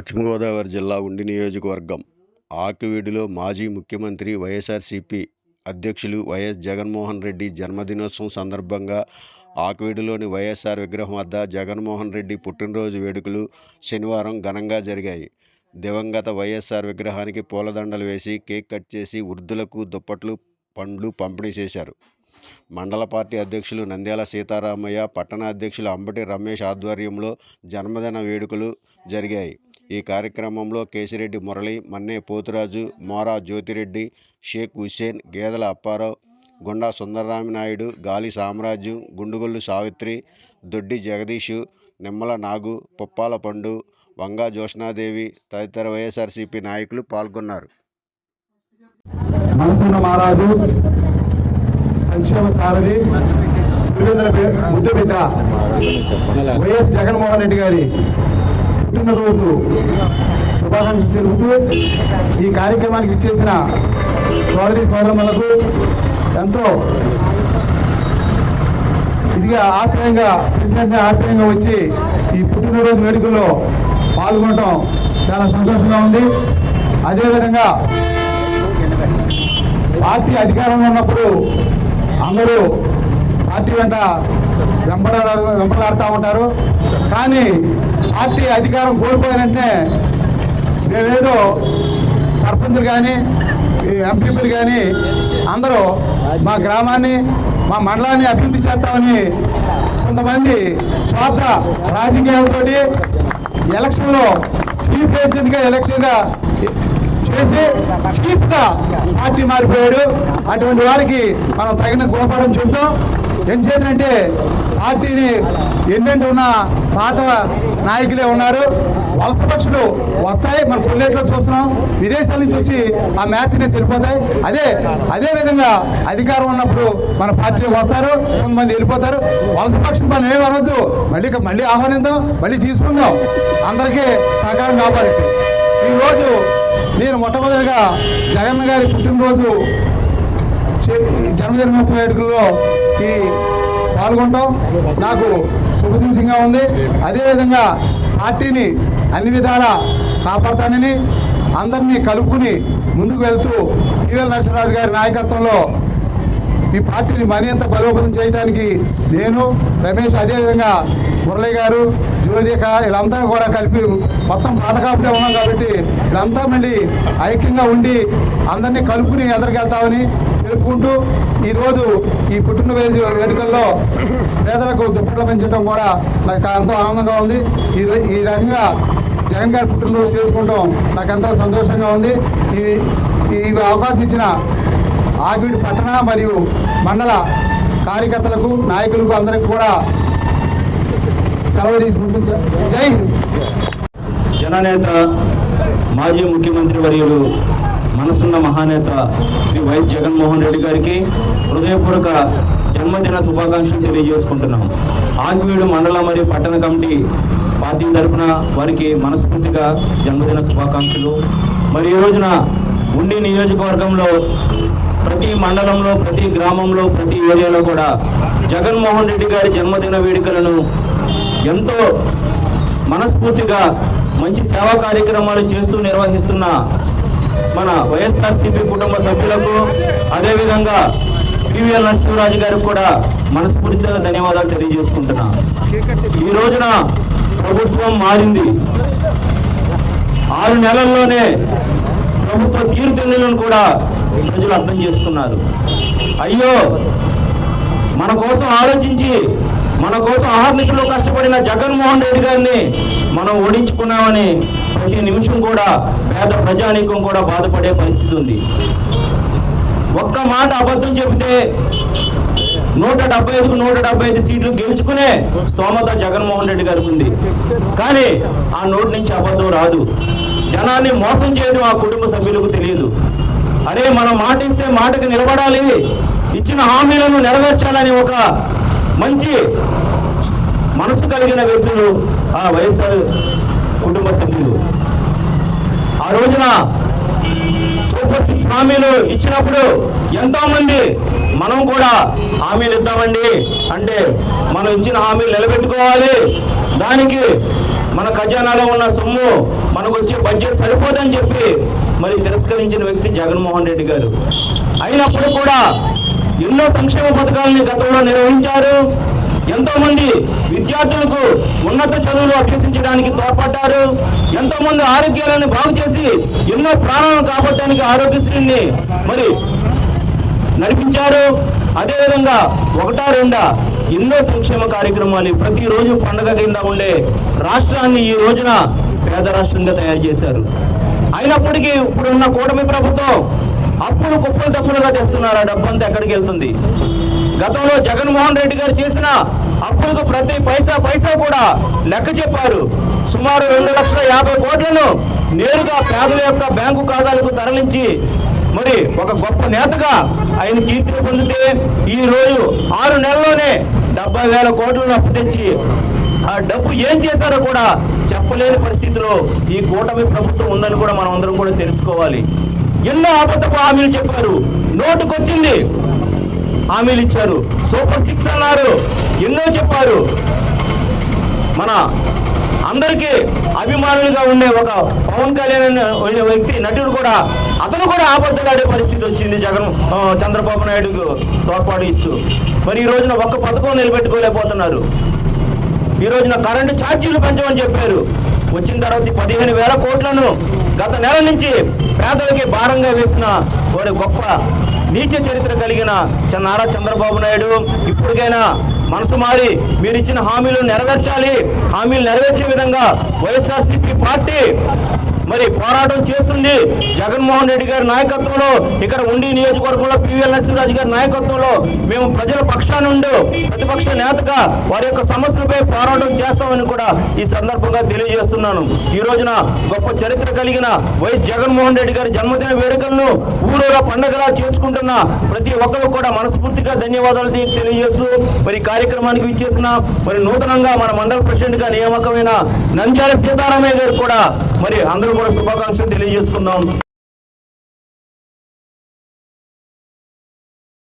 పశ్చిమ గోదావరి జిల్లా ఉండి నియోజకవర్గం. ఆకివీడిలో మాజీ ముఖ్యమంత్రి వైఎస్ఆర్సీపీ అధ్యక్షులు వైఎస్ జగన్మోహన్ రెడ్డి జన్మదినోత్సవం సందర్భంగా ఆకివీడులోని వైఎస్ఆర్ విగ్రహం వద్ద జగన్మోహన్ రెడ్డి పుట్టినరోజు వేడుకలు శనివారం ఘనంగా జరిగాయి. దివంగత వైఎస్ఆర్ విగ్రహానికి పూలదండలు వేసి కేక్ కట్ చేసి వృద్ధులకు దుప్పట్లు పండ్లు పంపిణీ చేశారు. మండల పార్టీ అధ్యక్షులు నంద్యాల సీతారామయ్య పట్టణ అధ్యక్షులు అంబటి రమేష్ ఆధ్వర్యంలో జన్మదిన వేడుకలు జరిగాయి. ఈ కార్యక్రమంలో కేసిరెడ్డి మురళి మన్నే పోతురాజు మోరా జ్యోతిరెడ్డి షేక్ హుస్సేన్ గేదెల అప్పారావు గుండా సుందరరామినాయుడు గాలి సామ్రాజ్యం గుండుగొల్లు సావిత్రి దొడ్డి జగదీషు నిమ్మల నాగు పుప్పాల పండు వంగా జోష్నాదేవి తదితర వైఎస్ఆర్సీపీ నాయకులు పాల్గొన్నారు. మనసున్న మహారాజు సంక్షేమ సారథి పులివెందుల వైఎస్ జగన్మోహన్ రెడ్డి గారి పుట్టినరోజు శుభాకాంక్షలు తెలుపుతూ ఈ కార్యక్రమానికి ఇచ్చేసిన సోదరి సోదరములకు ఎంతో ఇదిగా ఆప్యాయంగా ప్రెసిడెంట్ ఆప్యాయంగా వచ్చి ఈ పుట్టినరోజు వేడుకల్లో పాల్గొనడం చాలా సంతోషంగా ఉంది. అదేవిధంగా పార్టీ అధికారంలో ఉన్నప్పుడు అందరూ పార్టీ వెంట వెంపడాడు వెంపలాడుతూ ఉంటారు. కానీ పార్టీ అధికారం కోల్పోయారంటే మేమేదో సర్పంచులు కానీ ఎంపీపీలు కానీ అందరూ మా గ్రామాన్ని మా మండలాన్ని అభివృద్ధి చేస్తామని కొంతమంది స్వార్థ రాజకీయాలతోటి ఎలక్షన్లో చీఫ్ ఏజెంట్గా ఎలక్షన్గా చేసి చీఫ్గా పార్టీ మారిపోయాడు. అటువంటి వారికి మనం తగిన గుణపాఠం చెబుతాం. ఏం చేయాలంటే పార్టీని ఎన్నెంటి ఉన్న పాత నాయకులే ఉన్నారు. వలస పక్షులు వస్తాయి. మన కొల్లేట్లో చూస్తున్నాం. విదేశాల నుంచి వచ్చి ఆ మ్యాచ్ వెళ్ళిపోతాయి. అదే అదే విధంగా అధికారం ఉన్నప్పుడు మన పార్టీలోకి వస్తారు. కొంతమంది వెళ్ళిపోతారు. వలస పక్షులు మనం ఏమి అనొద్దు. మళ్ళీ మళ్ళీ ఆహ్వానిద్దాం. మళ్ళీ తీసుకుందాం. అందరికీ సహకారం కావాలి. ఈరోజు నేను మొట్టమొదటిగా జగన్ గారి పుట్టినరోజు జన్మదినోత్సవ వేడుకల్లో ఈ పాల్గొనడం నాకు శుభసూచంగా ఉంది. అదేవిధంగా పార్టీని అన్ని విధాలా కాపాడతానని అందరినీ కలుపుకుని ముందుకు వెళ్తూ పివిఎల్ నరసింహరాజు గారి నాయకత్వంలో ఈ పార్టీని మరింత బలోపేతం చేయడానికి నేను రమేష్ అదేవిధంగా మురళి గారు జ్యోతిక వీళ్ళంతా కూడా కలిపి మొత్తం పాతకాపులే ఉన్నాం కాబట్టి వీళ్ళంతా మళ్ళీ ఐక్యంగా ఉండి అందరినీ కలుపుకుని ఎదరికెళ్తామని తెలుపుకుంటూ ఈరోజు ఈ పుట్టినరోజు వేడుకల్లో పేదలకు దుప్పట్లు పెంచడం కూడా నాకు ఎంతో ఆనందంగా ఉంది. ఈ ఈ రకంగా జగన్ గారి పుట్టినరోజు చేసుకుంటాం. నాకు ఎంతో సంతోషంగా ఉంది. ఈ ఈ అవకాశం ఇచ్చిన ఆగిడి పట్టణ మరియు మండల కార్యకర్తలకు నాయకులకు అందరికి కూడా సెలవు తీసుకుంటూ జై హింద్. జననేత మాజీ ముఖ్యమంత్రి వర్యులు మనసున్న మహానేత శ్రీ వైఎస్ జగన్మోహన్ రెడ్డి గారికి హృదయపూర్వక జన్మదిన శుభాకాంక్షలు తెలియజేసుకుంటున్నాం ఆగివీడు మండల మరియు పట్టణ కమిటీ పార్టీ తరఫున వారికి మనస్ఫూర్తిగా జన్మదిన శుభాకాంక్షలు. మరి ఈ రోజున ఉండి నియోజకవర్గంలో ప్రతి మండలంలో ప్రతి గ్రామంలో ప్రతి ఏరియాలో కూడా జగన్మోహన్ రెడ్డి గారి జన్మదిన వేడుకలను ఎంతో మనస్ఫూర్తిగా మంచి సేవా కార్యక్రమాలు చేస్తూ నిర్వహిస్తున్న మన వైఎస్ఆర్సీపీ కుటుంబ సభ్యులకు అదేవిధంగా పివిఎల్ నరసింహరాజు గారికి కూడా మనస్ఫూర్తిగా ధన్యవాదాలు తెలియజేసుకుంటున్నా. ఈ రోజున ప్రభుత్వం మారింది. ఆరు నెలల్లోనే ప్రభుత్వ తీరుతెన్నులను కూడా ప్రజలు అర్థం చేసుకున్నారు. అయ్యో మన కోసం ఆలోచించి మన కోసం ఆహర్నిశలో కష్టపడిన జగన్మోహన్ రెడ్డి గారిని మనం ఓడించుకున్నామని ప్రతి నిమిషం కూడా పేద ప్రజానీకం కూడా బాధపడే పరిస్థితి ఉంది. ఒక్క మాట అబద్ధం చెబితే నూట డెబ్బై ఐదుకు నూట డెబ్బై ఐదు సీట్లు గెలుచుకునే స్తోమత జగన్మోహన్ రెడ్డి గారికి ఉంది. కానీ ఆ నోటి నుంచి అబద్ధం రాదు. జనాన్ని మోసం చేయడం ఆ కుటుంబ సభ్యులకు తెలియదు. అరే మనం మాట ఇస్తే మాటకు నిలబడాలి. ఇచ్చిన హామీలను నెరవేర్చాలని ఒక మంచి మనసు కలిగిన వ్యక్తులు ఆ వైఎస్ఆర్ కుటుంబ సభ్యులు. ఆ రోజున సూపర్ సిక్స్ హామీలు ఇచ్చినప్పుడు ఎంతో మంది మనం కూడా హామీలు ఇద్దామండి. అంటే మనం ఇచ్చిన హామీలు నిలబెట్టుకోవాలి. దానికి మన ఖజానాలో ఉన్న సొమ్ము మనకు వచ్చే బడ్జెట్ సరిపోదని చెప్పి మరి తిరస్కరించిన వ్యక్తి జగన్మోహన్ రెడ్డి గారు. అయినప్పుడు కూడా ఎన్నో సంక్షేమ పథకాలని గతంలో నిర్వహించారు. ఎంతో మంది విద్యార్థులకు ఉన్నత చదువులు అభ్యసించడానికి తోడ్పడ్డారు. ఎంతో మంది ఆరోగ్యాలను బాగు చేసి ఎన్నో ప్రాణాలను కాపాడడానికి ఆరోగ్యశ్రీని మరి నడిపించారు. అదేవిధంగా ఒకటా రెండా ఎన్నో సంక్షేమ కార్యక్రమాలు ప్రతిరోజు పండగ కింద ఉండే రాష్ట్రాన్ని ఈ రోజున పేద రాష్ట్రంగా తయారు చేశారు. అయినప్పటికీ ఇప్పుడున్న కూటమి ప్రభుత్వం అప్పులు కుప్పలు తప్పులుగా తెస్తున్నారు. ఆ డబ్బంతా ఎక్కడికి వెళ్తుంది? గతంలో జగన్మోహన్ రెడ్డి గారు చేసిన అప్పులకు ప్రతి పైసా పైసా కూడా లెక్క చెప్పారు. సుమారు రెండు లక్షల యాభై కోట్లను నేరుగా పేదల యొక్క బ్యాంకు ఖాతాలకు తరలించి మరి ఒక గొప్ప నేతగా ఆయన కీర్తిని పొందితే ఈ రోజు ఆరు నెలల్లోనే డెబ్బై వేల కోట్లను అప్పు తెచ్చి ఆ డబ్బు ఏం చేశారో కూడా చెప్పలేని పరిస్థితిలో ఈ కూటమి ప్రభుత్వం ఉందని కూడా మనం అందరం కూడా తెలుసుకోవాలి. ఎన్నో అబద్ధపు హామీలు చెప్పారు. నోటుకొచ్చింది. హామీలు ఇచ్చారు. సూపర్ సిక్స్ అన్నారు. ఎన్నో చెప్పారు. మన అందరికీ అభిమానులుగా ఉండే ఒక పవన్ కళ్యాణ్ అనే వ్యక్తి నటుడు కూడా అతను కూడా ఆబద్ధలాడే పరిస్థితి వచ్చింది జగన్ చంద్రబాబు నాయుడుకు తోడ్పాటు ఇస్తూ. మరి ఈ రోజున ఒక్క పథకం నిలబెట్టుకోలేకపోతున్నారు. ఈ రోజున కరెంటు ఛార్జీలు పెంచమని చెప్పారు. వచ్చిన తర్వాత పదిహేను వేల కోట్లను గత నెల నుంచి పేదలకి భారంగా వేసిన వారి గొప్ప నీచ చరిత్ర కలిగిన నారా చంద్రబాబు నాయుడు ఇప్పటికైనా మనసు మారి మీరు ఇచ్చిన హామీలు నెరవేర్చాలి. హామీలు నెరవేర్చే విధంగా వైఎస్ఆర్సీపీ పార్టీ మరి పోరాటం చేస్తుంది. జగన్మోహన్ రెడ్డి గారి నాయకత్వంలో ఇక్కడ ఉండి నియోజకవర్గంలో పివిఎల్ నరసింహరాజు గారి నాయకత్వంలో మేము ప్రజల పక్షాన ఉండు ప్రతిపక్ష నేతగా వారి యొక్క సమస్యలపై పోరాటం చేస్తామని కూడా ఈ సందర్భంగా తెలియజేస్తున్నాను. ఈ రోజున గొప్ప చరిత్ర కలిగిన వైఎస్ జగన్మోహన్ రెడ్డి గారి జన్మదిన వేడుకలను ఊరూరా పండగలా చేసుకుంటున్న ప్రతి ఒక్కరు కూడా మనస్ఫూర్తిగా ధన్యవాదాలు తెలియజేస్తూ మరి కార్యక్రమానికి ఇచ్చేసిన మరి నూతనంగా మన మండల ప్రెసిడెంట్గా నియామకమైన నంద్యాల సీతారామయ్య గారు కూడా మరి అందరూ కూడా శుభాకాంక్షలు తెలియజేసుకున్నాం